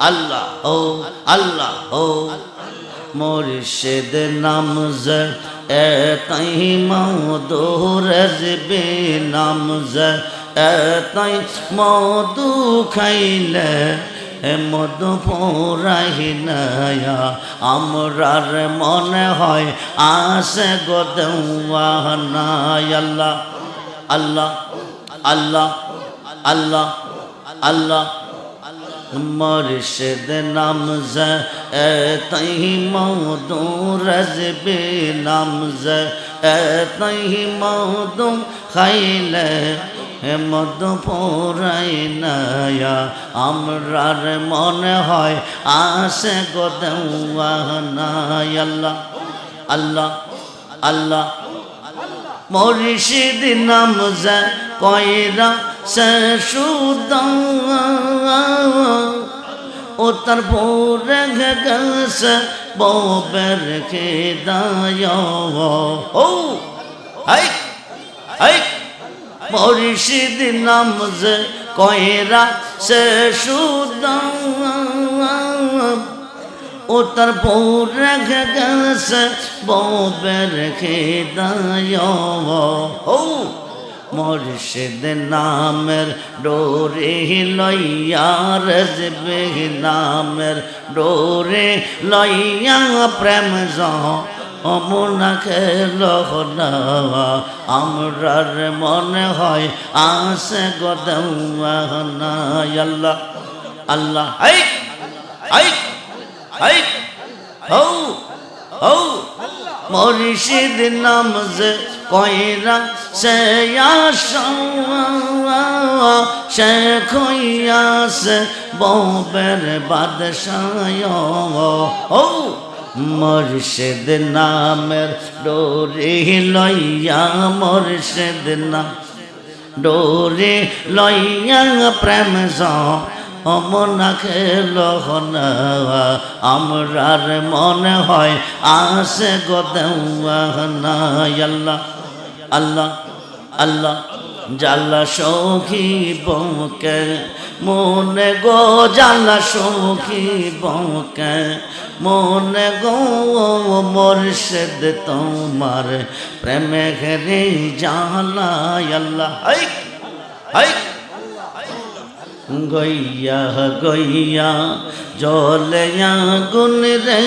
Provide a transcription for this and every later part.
আল্লাহ, ও আল্লাহ, ও মুর্শিদ নামজ এ তাই মধু রজবে নামজ এ তাই মধু খাইলে মধু পোরাহি নয়া আমরার মনে হয় আসে গোদেওয়ানায় আল্লাহ আল্লাহ আল্লাহ আল্লাহ আল্লাহ মুর্শিদ নামজ এ তাই মধু রজবে নামজ এ তাই মধু খাইলে হে মধু পোরাই নয়া আমরার মনে হয় আসে গোদেওয়ানায় আল্লাহ আল্লাহ আল্লাহ মুর্শিদ নামজ কয়রা সে সুদা ও তার ভোরে গেস ববের খেদায় ও হাই হাই মুর্শিদ নামজ কয়রা সে সুদা ও তার ভোরে গেস ববের খেদায় ও মুর্শিদ নামের ডোরে লইয়া রজবে নামের ডোরে লইয়া প্রেম অমনা খেল আমরার মনে হয় আসে গদৌয়া আল্লাহ আল্লাহ, হাই হাই হাই হৌ হৌ মুর্শিদ নামজ কয়রা সে সে খইয়াস ববের বাদশায় ও মুর্শিদ নামের ডোরে লইয়া, মুর্শিদ না ডোরে লইয়া প্রেম অমনা খেল আমরার মনে হয় আসে গোদেওয়া আল্লাহ। আল্লাহ আল্লাহ জাল্লা সখী বকে, মনে গো জাল্লা সখী বকে, মনে গো মোরশেদ তোমার প্রেমে ঘরে জালা আল্লাহ। হাই হাই। গইয়া গইয়া জলয়া গুন রে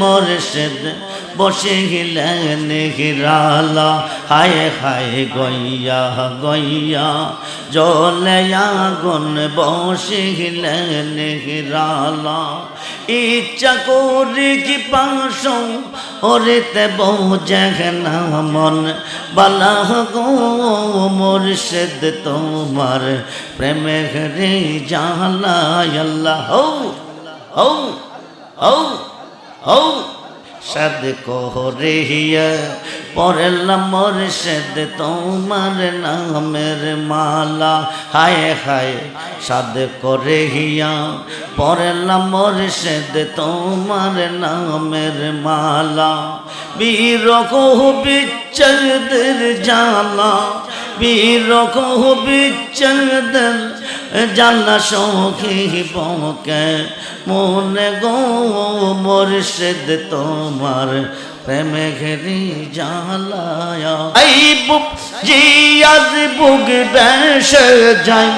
মোরশেদ বসে গেলেন হিরালা, হায় হায় গইয়া গইয়া জলয়া গুন বসে গেলেন হিরালা। ইচ্ছা করি কি পাশ ওরেতে বহু না মন। বালা গো মুর্শিদ, তোমার প্রেমে ঘরে জালা আল্লাহ। হৌ হৌ হৌ হৌ সদ কোহরে হিয়া পড়লাম মুর্শিদ তোমার নামের মালা। হায় হায়, সাদ করে হিয়া পড়লাম মুর্শিদ তোমার নামের মালা। বীর কহ বিচ্ছেদের জালা বীর কহ বিচ্ছেদের সখী পকে। মনে গো মুর্শিদ তোমার প্রেমে ঘেরি জালায়। বুক জিয়াজ বুক বেশ যায়।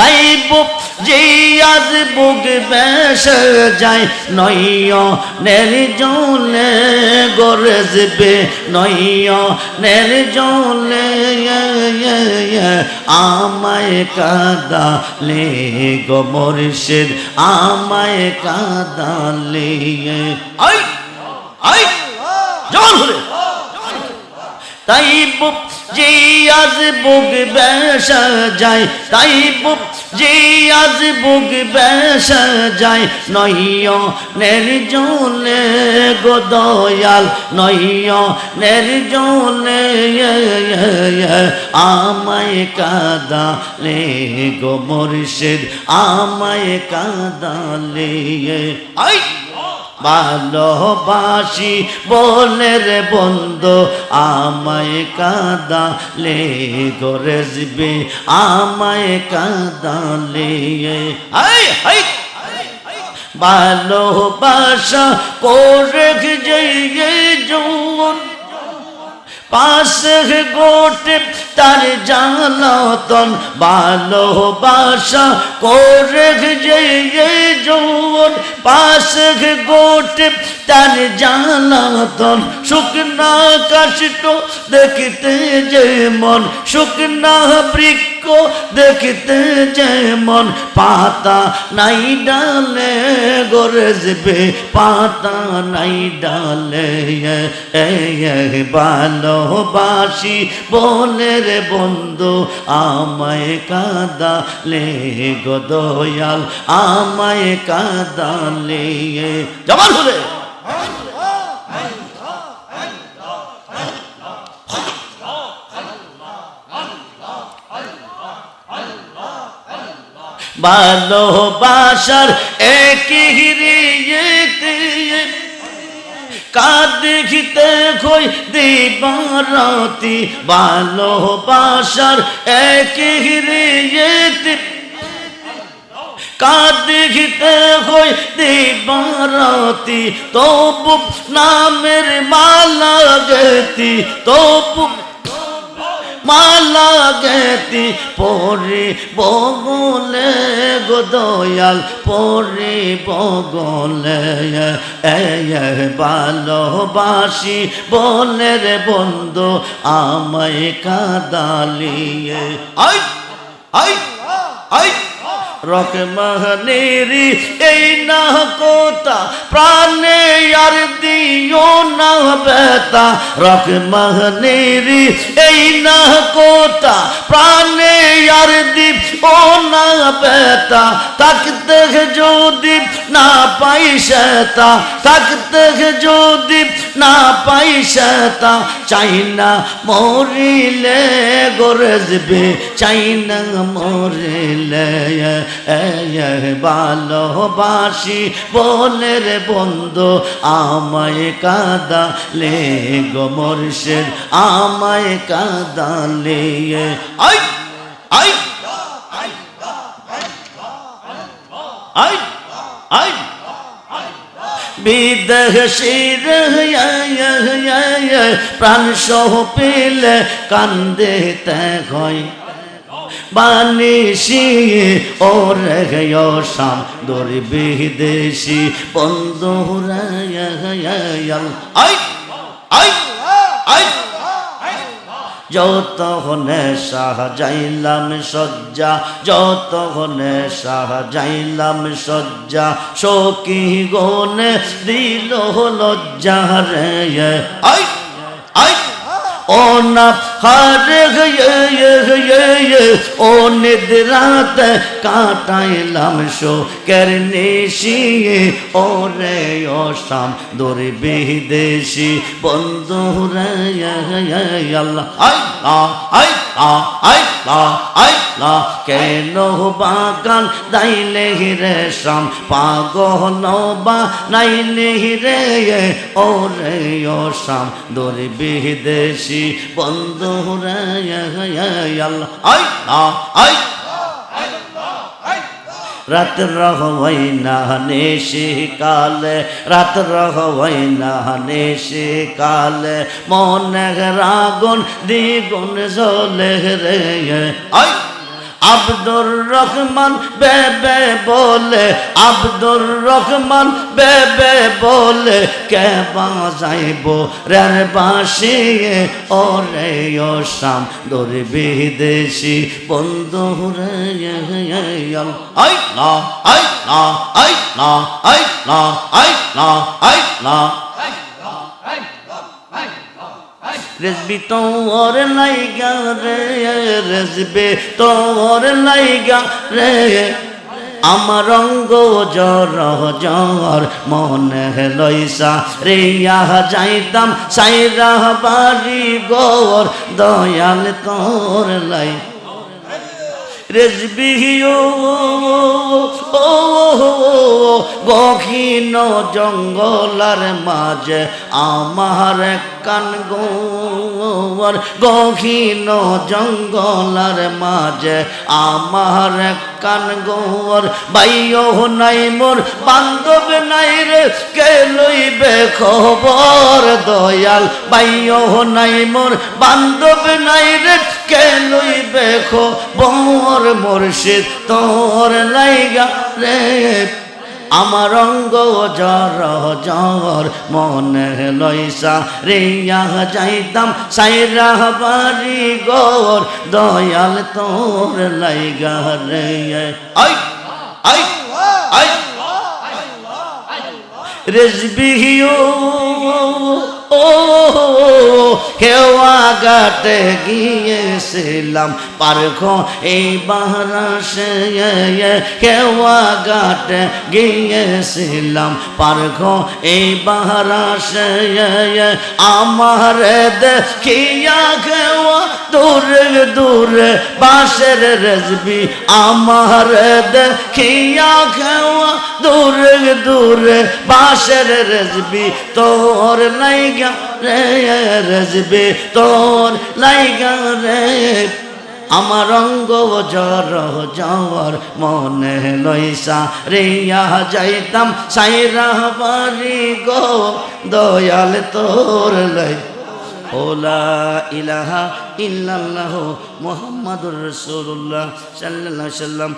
তাই বুক জিয়াজ বুক বেশ যায়, নয় নের জলে গরজবে, নয় নের জলে আমায় কাদালে গো মুর্শিদ, আমায় কাদালে। আই! আই! জল ধরে তাই যে আজ বুক বেসা যায়, তাই বুক যে আজ বুক বেসা যায়। নইয় নির্জলে গো দয়াল নইয় নির্জলে আমায় কাদালে গো মুর্শিদ, আমায় কাদালে। আই! ভালোবাসি বলে রে বন্ধু আমায় কাদালে গরজবে আমায় কাদালে। লে ভালোবাসা করে যে জোন পাশে গোটে তার জানতন ভালোবাসা করে যে যৌবন। পাশে গোটে তার জানতন শুকনা কাশিত দেখিতে যেমন শুকনা বৃক্ষ দেখিতে যেমন পাতা নাই ডালে, গরজবে পাতা নাই ডালে। ভালোবাসি বলে রে বন্ধু, আমায় কাদালে গো দয়াল, আমায় কাদালে। জবান হলে ভালোবাসার একই রিয়েতে কাদ দেখিতে খই দিবারাতি। ভালোবাসার একই রিয়েতে কাদ দেখিতে হই দিবারাতি। তবু নামের মালা গেতি, তবু মালা গেতি পরে বগলে গোদয়াল পরে বগলে ভালোবাসি। বলে বন্ধু, আমায় কাদালিয়ে। আই আই আই। রক মহনেরি এই না কোতা প্রাণে আর দিও না বেতা রক মহনেরি এই না কোতা প্রাণে আর দিও না বেতা তাকতে যদি না পাই সেতা তাকতে যদি না পাই সেতা, চাই না মরিলে গরজবে, চাই না মরিলে ভালোবাসি বলে রে বন্ধু আমায় কাদালে গো মর্ষেদ আমায় কাদালে। আই আই আই বিদেশির প্রাণ সহ পেলে কান্দে হয়। বানিসি ওরে শাম দরি বিদেশি আই যত হনে সাহাযাইলাম সজ্জা যত হনে সাহাযাইলাম সজ্জা সকি গনে দিল লজ্জা রে। আই আই। ও না হারে ও নিদ্রাত কাটাইলাম শো করনেশি ও রে শাম দূর বিদেশি বন্ধু রে আল্লাহ কেন বাগান দাইলে রে শাম পাগল বা নাইলে রে ও রে শাম দূর বিদেশি বন্ধু রাত রহবই না নেশে কালে রাত রহবই না নেশে কালে মনে রাগুন দ্বিগুণ জলে রে। আই আব্দুর রহমান বেবে বলে, আব্দুর রহমান বেবে বলে, কে বাজাইব রের বাসি ও রে ও শাম দূর বিদেশি বন্ধু রে আই না আই না আই না আই না আই না আই না। রেজবি তোর লাইগা রে, রেজবে তোর লাইগা রে। আমার অঙ্গ জর জর মনে লইসা রিয়া যাইতাম, সাইরা বাড়ি গোর দয়াল তোর লাই রেজবি ও গহীন জঙ্গলার মাঝে আমার কান গোর গহীন জঙ্গলার মাঝে আমার কান গোর বাইও নাই মোর, বান্ধব নাই রে, কে লইবে খবর দয়াল? বাইও নাই মোর, বান্ধব নাই রে কে লইবে খবর মুর্শিদ তোর লাইগা রে আমার অঙ্গ জর জর মনে লইসা রেয়া যাইতাম সাইরা বাড়ি গোর দয়াল তোর লাইগা রে আই আই আই রেজবিহিও ও কেওয়া গাটে গিয়েছিলাম, পারখ এই বারাসে কেওয়া গাটে গিয়েছিলাম, পারখ এই বারাসে আমার দেখিয়া কেওয়া দূরে দূরে বাসের রেজবি, আমার দেখিয়া কেওয়া দূরে দূরে বাসের রেজবি, তোর লাইগা রে রেজবি তোর লাইগা রে। আমার অঙ্গ জর জর মনে লইসা রেয়া যাইতাম সাইরা বাড়ি গো, দয়াল তোর লাই। ওলা ইলাহা ইল্লাল্লাহ মুহাম্মাদুর রাসূলুল্লাহ সাল্লাল্লাহু আলাইহি সাল্লাম